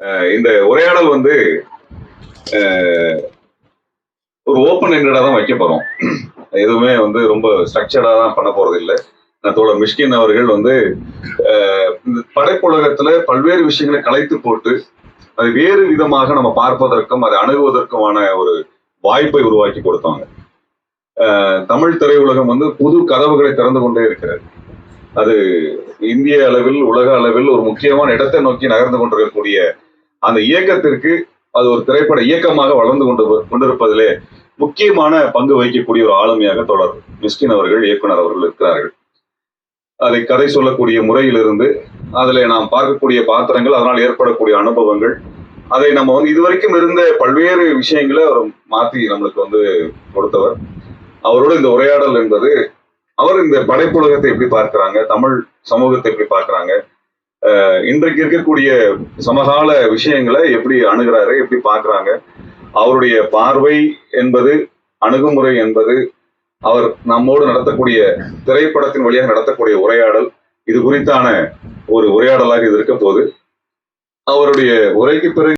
அஹ் இந்த உரையாடல் வந்து ஒரு ஓப்பன் எண்டடா தான் வைக்க போறோம் எதுவுமே வந்து ரொம்ப ஸ்ட்ரக்சர்டா தான் பண்ண போறது இல்லை. நான் தோழர் மிஷ்கின் அவர்கள் வந்து அஹ், இந்த படைப்புலகத்துல பல்வேறு விஷயங்களை கலைத்து போட்டு அது வேறு விதமாக நம்ம பார்ப்பதற்கும் அதை அணுகுவதற்குமான ஒரு வாய்ப்பை உருவாக்கி கொடுத்தாங்க. தமிழ் திரையுலகம் வந்து புது கதவுகளை திறந்து கொண்டே இருக்கிறது. அது இந்திய அளவில் உலக அளவில் ஒரு முக்கியமான இடத்தை நோக்கி நகர்ந்து கொண்டிருக்கக்கூடிய அந்த இயக்கத்திற்கு அது ஒரு திரைப்பட இயக்கமாக வளர்ந்து கொண்டு கொண்டிருப்பதிலே முக்கியமான பங்கு வகிக்கக்கூடிய ஒரு ஆளுமையாக தொடர் மிஸ்கின் அவர்கள் இயக்குனர் அவர்கள் இருக்கிறார்கள். அதை கதை சொல்லக்கூடிய முறையிலிருந்து அதில் நாம் பார்க்கக்கூடிய பாத்திரங்கள் அதனால் ஏற்படக்கூடிய அனுபவங்கள் அதை நம்ம வந்து இதுவரைக்கும் இருந்த பல்வேறு விஷயங்களை அவர் மாற்றி நம்மளுக்கு வந்து கொடுத்தவர். அவரோட இந்த உரையாடல் என்பது அவர் இந்த படைப்புலகத்தை எப்படி பார்க்கிறாங்க தமிழ் சமூகத்தை எப்படி பார்க்கிறாங்க இன்றைக்கு இருக்கக்கூடிய சமகால விஷயங்களை எப்படி அணுகிறாரு எப்படி பார்க்குறாங்க? அவருடைய பார்வை என்பது அணுகுமுறை என்பது அவர் நம்மோடு நடத்தக்கூடிய திரைப்படத்தின் வழியாக நடத்தக்கூடிய உரையாடல் இது குறித்தான ஒரு உரையாடலாக இது இருக்க போது அவருடைய உரைக்கு பிறகு